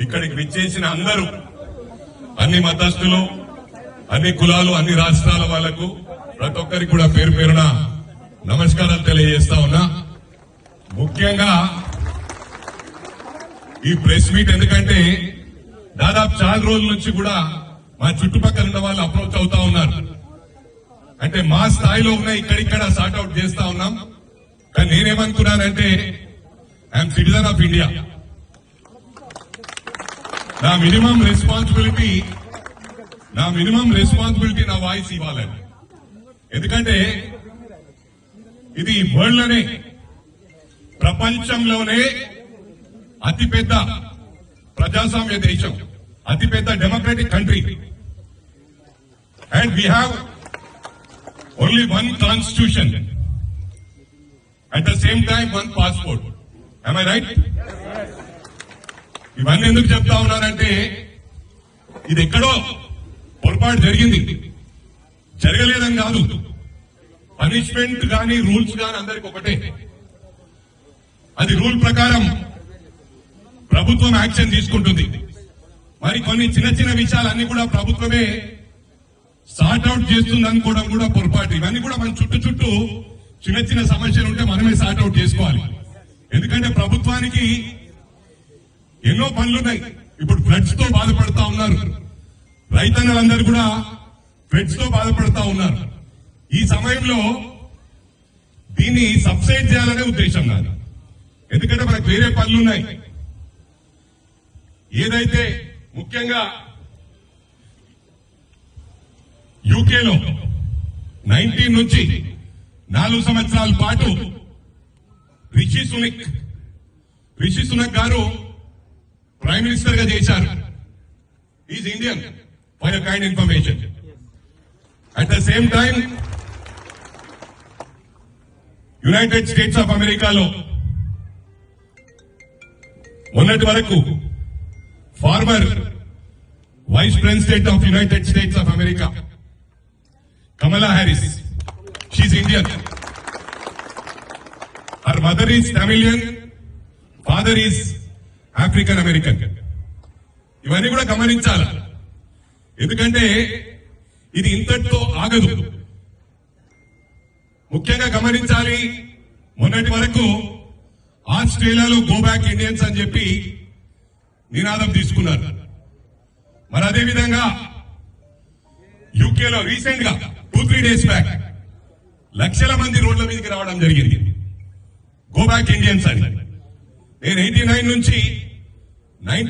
ఇక్కడికి విచ్చేసిన అందరూ అన్ని మతస్థులు అన్ని కులాలు అన్ని రాష్ట్రాల వాళ్ళకు ప్రతి ఒక్కరికి కూడా పేరు పేరున నమస్కారాలు తెలియజేస్తా ఉన్నా. ముఖ్యంగా ఈ ప్రెస్ మీట్ ఎందుకంటే దాదాపు చాలా రోజుల నుంచి కూడా మా చుట్టుపక్కల ఉన్న వాళ్ళు అప్రోచ్ అవుతా ఉన్నారు. అంటే మా స్థాయిలో ఉన్న ఇక్కడిక్కడ సార్ట్అవుట్ చేస్తా ఉన్నాం. కానీ నేనేమనుకున్నానంటే ఐఎమ్ సిటిజన్ ఆఫ్ ఇండియా. నా మినిమం రెస్పాన్సిబిలిటీ నా మినిమం రెస్పాన్సిబిలిటీ నా వాయిస్ ఇవ్వాలని ఎందుకంటే ఇది వరల్డ్లోనే ప్రపంచంలోనే అతిపెద్ద ప్రజాస్వామ్య దేశం అతిపెద్ద democratic country. And we have only one constitution at the same time one passport. I write ఇవన్నీ ఎందుకు చెప్తా ఉన్నానంటే ఇది ఎక్కడో పొరపాటు జరిగింది. జరగలేదని కాదు. పనిష్మెంట్ కానీ రూల్స్ కానీ అందరికి ఒకటే. అది రూల్ ప్రకారం ప్రభుత్వం యాక్షన్ తీసుకుంటుంది. మరి కొన్ని చిన్న చిన్న విషయాలన్నీ కూడా ప్రభుత్వమే సార్ట్అవుట్ చేస్తుంది అనుకోవడం కూడా పొరపాటు. ఇవన్నీ కూడా మన చుట్టూ చుట్టూ చిన్న చిన్న సమస్యలు ఉంటే మనమే సార్ట్ అవుట్ చేసుకోవాలి. ఎందుకంటే ప్రభుత్వానికి ఎన్నో పనులున్నాయి. ఇప్పుడు ఫ్లడ్స్తో బాధపడతా ఉన్నారు. రైతన్నలందరూ కూడా ఫ్లడ్స్తో బాధపడతా ఉన్నారు. ఈ సమయంలో దీన్ని సబ్సైడ్ చేయాలనే ఉద్దేశం నాది ఎందుకంటే మనకు వేరే పనులు ఉన్నాయి ఏదైతే ముఖ్యంగా యూకేలో నైన్టీన్ నుంచి నాలుగు సంవత్సరాల పాటు రిషి సునిక్ రిషి సునక్ గారు ప్రైమ్ మినిస్టర్గా చేశారు. Is Indian for your kind information at the same time United States of అమెరికాలో మొన్నటి వరకు former vice president of United States of America Kamala Harris she Indian her mother is Tamilian father is African American ఇవన్నీ కూడా గమనించాలి. ఎందుకంటే ఇది ఇంతటితో ఆగదు. ముఖ్యంగా గమనించాలి మొన్నటి వరకు ఆస్ట్రేలియాలో గోబ్యాక్ ఇండియన్స్ అని చెప్పి నినాదం తీసుకున్నారు. మరి అదే విధంగా యూకేలో రీసెంట్గా టూ త్రీ డేస్ బ్యాక్ లక్షల మంది రోడ్ల మీదకి రావడం జరిగింది. గోబ్యాక్ ఇండియన్స్ అని. నేను ఎయిటీ నైన్ నుంచి nine